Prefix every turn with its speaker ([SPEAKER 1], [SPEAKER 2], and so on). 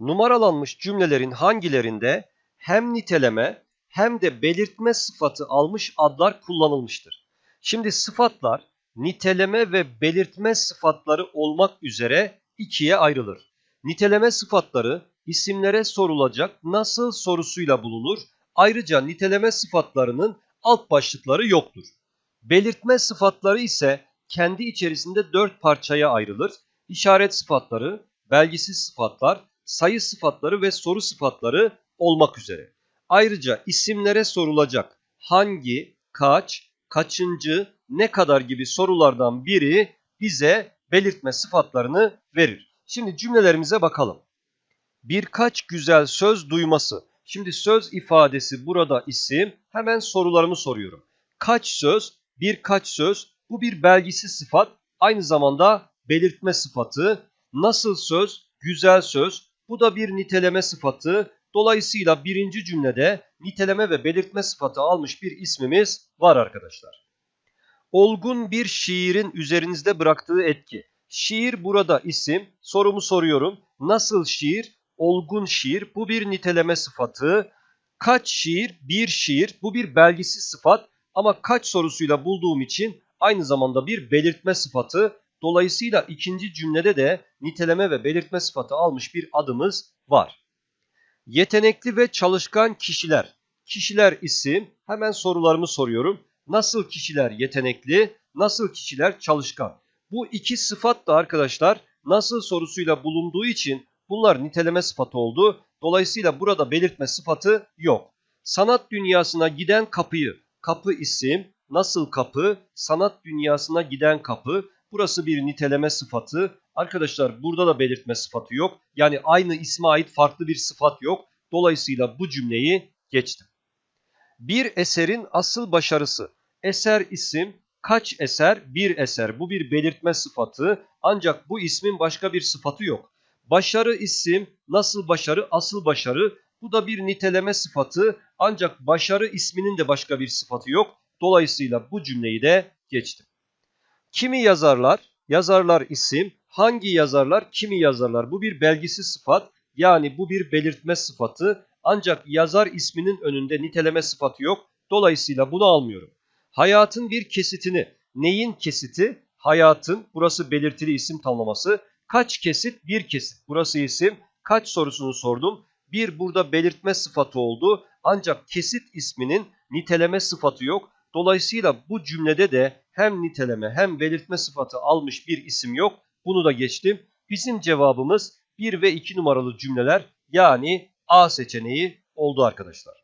[SPEAKER 1] Numaralanmış cümlelerin hangilerinde hem niteleme hem de belirtme sıfatı almış adlar kullanılmıştır? Şimdi sıfatlar niteleme ve belirtme sıfatları olmak üzere ikiye ayrılır. Niteleme sıfatları isimlere sorulacak nasıl sorusuyla bulunur. Ayrıca niteleme sıfatlarının alt başlıkları yoktur. Belirtme sıfatları ise kendi içerisinde dört parçaya ayrılır. İşaret sıfatları, belgisiz sıfatlar, sayı sıfatları ve soru sıfatları olmak üzere. Ayrıca isimlere sorulacak hangi, kaç, kaçıncı, ne kadar gibi sorulardan biri bize belirtme sıfatlarını verir. Şimdi cümlelerimize bakalım. Birkaç güzel söz duyması. Şimdi söz ifadesi burada isim. Hemen sorularımı soruyorum. Kaç söz, birkaç söz. Bu bir belgisiz sıfat. Aynı zamanda belirtme sıfatı. Nasıl söz, güzel söz. Bu da bir niteleme sıfatı. Dolayısıyla birinci cümlede niteleme ve belirtme sıfatı almış bir ismimiz var arkadaşlar. Olgun bir şiirin üzerinizde bıraktığı etki. Şiir burada isim. Sorumu soruyorum. Nasıl şiir? Olgun şiir. Bu bir niteleme sıfatı. Kaç şiir? Bir şiir. Bu bir belgisiz sıfat. Ama kaç sorusuyla bulduğum için aynı zamanda bir belirtme sıfatı. Dolayısıyla ikinci cümlede de niteleme ve belirtme sıfatı almış bir adımız var. Yetenekli ve çalışkan kişiler. Kişiler isim. Hemen sorularımı soruyorum. Nasıl kişiler yetenekli, nasıl kişiler çalışkan? Bu iki sıfat da arkadaşlar nasıl sorusuyla bulunduğu için bunlar niteleme sıfatı oldu. Dolayısıyla burada belirtme sıfatı yok. Sanat dünyasına giden kapıyı, kapı isim, nasıl kapı, sanat dünyasına giden kapı. Burası bir niteleme sıfatı. Arkadaşlar burada da belirtme sıfatı yok. Yani aynı isme ait farklı bir sıfat yok. Dolayısıyla bu cümleyi geçtim. Bir eserin asıl başarısı. Eser isim, kaç eser? Bir eser. Bu bir belirtme sıfatı. Ancak bu ismin başka bir sıfatı yok. Başarı isim, nasıl başarı? Asıl başarı. Bu da bir niteleme sıfatı. Ancak başarı isminin de başka bir sıfatı yok. Dolayısıyla bu cümleyi de geçtim. Kimi yazarlar? Yazarlar isim. Hangi yazarlar? Kimi yazarlar? Bu bir belgisiz sıfat. Yani bu bir belirtme sıfatı. Ancak yazar isminin önünde niteleme sıfatı yok. Dolayısıyla bunu almıyorum. Hayatın bir kesitini. Neyin kesiti? Hayatın. Burası belirtili isim tamlaması. Kaç kesit? Bir kesit. Burası isim. Kaç sorusunu sordum. Bir burada belirtme sıfatı oldu. Ancak kesit isminin niteleme sıfatı yok. Dolayısıyla bu cümlede de hem niteleme hem belirtme sıfatı almış bir isim yok. Bunu da geçtim. Bizim cevabımız 1 ve 2 numaralı cümleler yani A seçeneği oldu arkadaşlar.